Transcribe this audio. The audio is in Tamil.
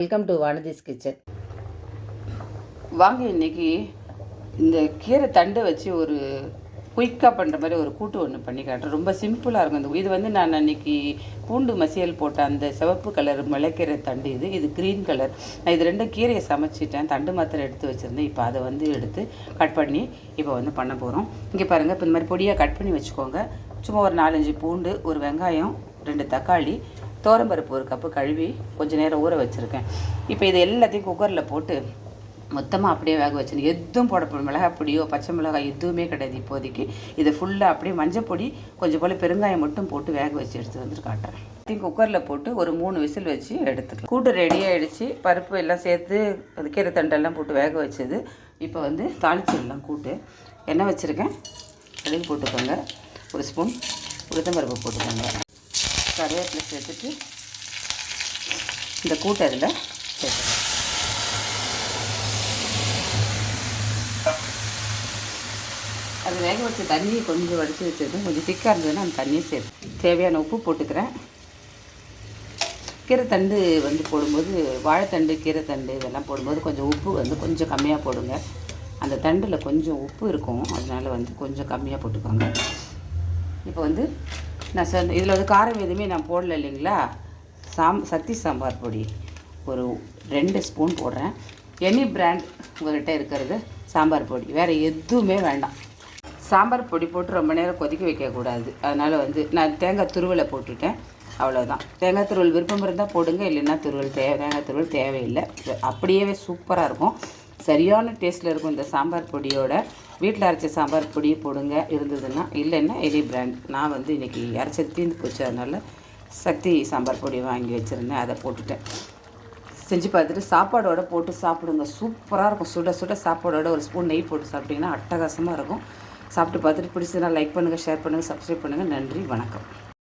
வெல்கம் டு வானதிஸ் கிச்சன் வாங்க இன்னைக்கு இந்த கீரை தண்டை வச்சு ஒரு குயிக்காக பண்ணுற மாதிரி ஒரு கூட்டு ஒன்று பண்ணி காட்டுறேன் ரொம்ப சிம்பிளாக இருக்கும். இந்த இது வந்து நான் அன்றைக்கி பூண்டு மசியல் போட்ட அந்த சிவப்பு கலர் மிளக்கீரை தண்டு இது. இது க்ரீன் கலர் நான் இது ரெண்டும் கீரையை சமைச்சிட்டேன். தண்டு மாத்திரம் எடுத்து வச்சுருந்தேன். இப்போ அதை வந்து எடுத்து கட் பண்ணி இப்போ வந்து பண்ண போகிறோம் இங்கே பாருங்கள் இப்போ இந்த மாதிரி பொடியாக கட் பண்ணி வச்சுக்கோங்க. சும்மா ஒரு நாலஞ்சு பூண்டு ஒரு வெங்காயம் ரெண்டு தக்காளி தோரம்பருப்பு ஒரு கப்பு கழுவி கொஞ்சம் நேரம் ஊற வச்சுருக்கேன். இப்போ இது எல்லாத்தையும் குக்கரில் போட்டு மொத்தமாக அப்படியே வேக வச்சிருந்தேன் எதுவும் போடப்படும் மிளகாய் பொடியோ பச்சை மிளகாய் எதுவுமே கிடையாது இப்போதைக்கு. இதை ஃபுல்லாக அப்படியே மஞ்சள் பொடி கொஞ்சம் போல் பெருங்காயம் மட்டும் போட்டு வேக வச்சு எடுத்து வந்துட்டு காட்டுறேன். எல்லாத்தையும் குக்கரில் போட்டு ஒரு மூணு விசில் வச்சு எடுத்துக்கலாம். கூட்டு ரெடி ஆகிடுச்சு பருப்பு எல்லாம் சேர்த்து அது கீரை தண்டெல்லாம் போட்டு வேக வச்சது. இப்போ வந்து தாளிச்சிடலாம் கூட்டு. எண்ணெய் வச்சுருக்கேன். கடுகு போட்டுக்கோங்க. ஒரு ஸ்பூன் உளுத்தம்பருப்பு போட்டுக்கோங்க. கருவேப்பிலை சேர்த்துட்டு இந்த கூட்டை அதில் சேர்த்துக்கலாம். அது வேக வச்ச தண்ணியை கொஞ்சம் வடித்து வச்சுருக்கேன். கொஞ்சம் திக்காக இருந்ததுன்னா அந்த தண்ணியை சேர்த்து. தேவையான உப்பு போட்டுக்கிறேன். கீரைத்தண்டு வந்து போடும்போது வாழைத்தண்டு கீரைத்தண்டு இதெல்லாம் போடும்போது கொஞ்சம் உப்பு வந்து கொஞ்சம் கம்மியாக போடுங்க. அந்த தண்டில் கொஞ்சம் உப்பு இருக்கும். அதனால் வந்து கொஞ்சம் கம்மியாக போட்டுக்கோங்க. இப்போ வந்து நான் சொன்ன இதில் வந்து காரம் எதுவுமே நான் போடல இல்லைங்களா? சாம் சக்தி சாம்பார் பொடி. ஒரு ரெண்டு ஸ்பூன் போடுறேன். எனி பிராண்ட் உங்கள்கிட்ட இருக்கிறது சாம்பார் பொடி. வேறு எதுவுமே வேண்டாம். சாம்பார் பொடி போட்டு ரொம்ப நேரம் கொதிக்க வைக்கக்கூடாது அதனால் வந்து நான் தேங்காய் துருவலை போட்டுட்டேன். அவ்வளோதான் தேங்காய் துருவல் விருப்பம் இருந்தால் போடுங்க இல்லைன்னா துருவல் தேவை தேங்காய் துருவல் தேவையில்லை. அப்படியே சூப்பராக இருக்கும். சரியான டேஸ்ட்டில் இருக்கும் இந்த சாம்பார் பொடியோட. வீட்டில் அரைச்ச சாம்பார் பொடி போடுங்க. இருந்ததுன்னா இல்லைன்னா எலி பிராண்ட் நான் வந்து இன்றைக்கி அரைச்சது தீர்ந்து போச்சு. அதனால் சக்தி சாம்பார் பொடி வாங்கி வச்சுருந்தேன். அதை போட்டுட்டேன். செஞ்சு பார்த்துட்டு சாப்பாடோட போட்டு சாப்பிடுங்க. சூப்பராக இருக்கும். சுட சுட சாப்பாடோட ஒரு ஸ்பூன் நெய் போட்டு சாப்பிட்டிங்கன்னா அட்டகாசமாக இருக்கும். சாப்பிட்டு பார்த்துட்டு பிடிச்சதுன்னா லைக் பண்ணுங்கள் ஷேர் பண்ணுங்கள் சப்ஸ்கிரைப் பண்ணுங்கள் நன்றி வணக்கம்.